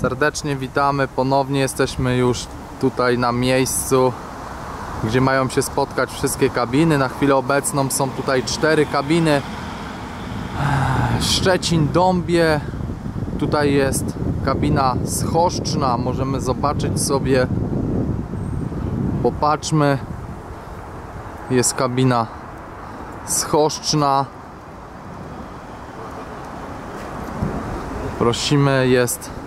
Serdecznie witamy, ponownie jesteśmy już tutaj na miejscu, gdzie mają się spotkać wszystkie kabiny. Na chwilę obecną są tutaj cztery kabiny. Szczecin, Dąbie, tutaj jest kabina schoszczna, możemy zobaczyć sobie, popatrzmy, jest kabina schoszczna. Prosimy, jest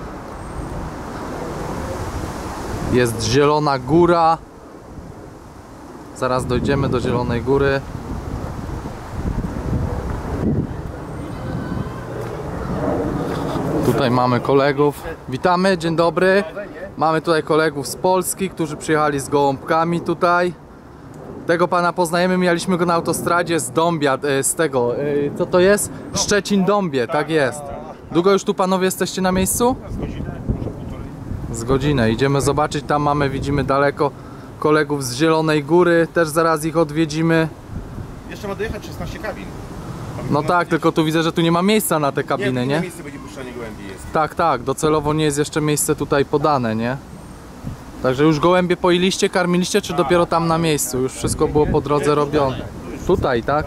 jest Zielona Góra. Zaraz dojdziemy do Zielonej Góry. Tutaj mamy kolegów. Witamy, dzień dobry. Mamy tutaj kolegów z Polski, którzy przyjechali z gołąbkami tutaj. Tego pana poznajemy, mieliśmy go na autostradzie z Dąbia, e, z tego, e, co to jest? Szczecin-Dąbie, tak jest. Długo już tu panowie jesteście na miejscu? Z. Idziemy zobaczyć, tam mamy, widzimy daleko kolegów z Zielonej Góry, też zaraz ich odwiedzimy. Jeszcze ma dojechać 16 kabin. No tak, tylko tu widzę, że tu nie ma miejsca na te kabiny, nie? nie? miejsce będzie puszczanie gołębi jest. Tak, tak, docelowo nie jest jeszcze miejsce tutaj podane, nie? Także już gołębie poiliście, karmiliście, czy dopiero tam na miejscu? Już wszystko było po drodze robione. Tutaj, tak?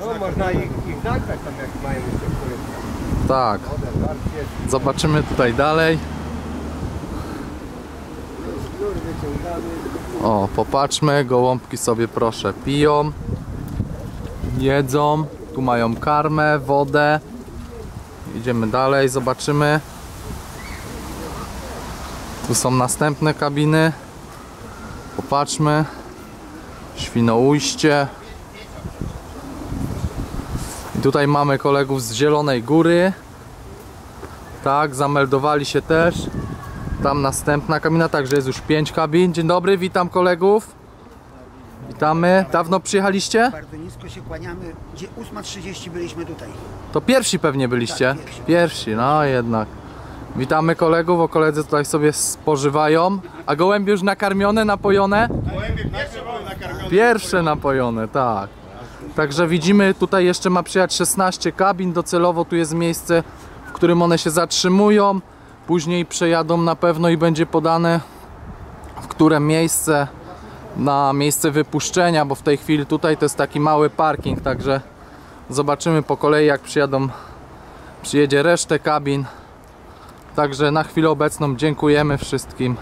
No można ich, ich nagrać tam jak mają jeszcze Tak. Zobaczymy tutaj dalej. O, popatrzmy, gołąbki sobie proszę piją, jedzą, tu mają karmę, wodę. Idziemy dalej, zobaczymy. Tu są następne kabiny. Popatrzmy. Świnoujście. I tutaj mamy kolegów z Zielonej Góry. Tak, zameldowali się też. Tam następna kabina, także jest już 5 kabin. Dzień dobry, witam kolegów. Witamy. Dawno przyjechaliście? Bardzo nisko się kłaniamy. Gdzie 8.30 byliśmy tutaj. To pierwsi pewnie byliście. Tak, pierwsi. Pierwsi, no jednak. Witamy kolegów, o koledzy tutaj sobie spożywają. A gołębie już nakarmione, napojone? Gołębie pierwsze były nakarmione. Pierwsze napojone, tak. Także widzimy, tutaj jeszcze ma przyjechać 16 kabin. Docelowo tu jest miejsce, w którym one się zatrzymują. Później przejadą na pewno i będzie podane, w które miejsce na miejsce wypuszczenia, bo w tej chwili tutaj to jest taki mały parking, także zobaczymy po kolei jak przyjadą, przyjedzie resztę kabin. Także na chwilę obecną dziękujemy wszystkim.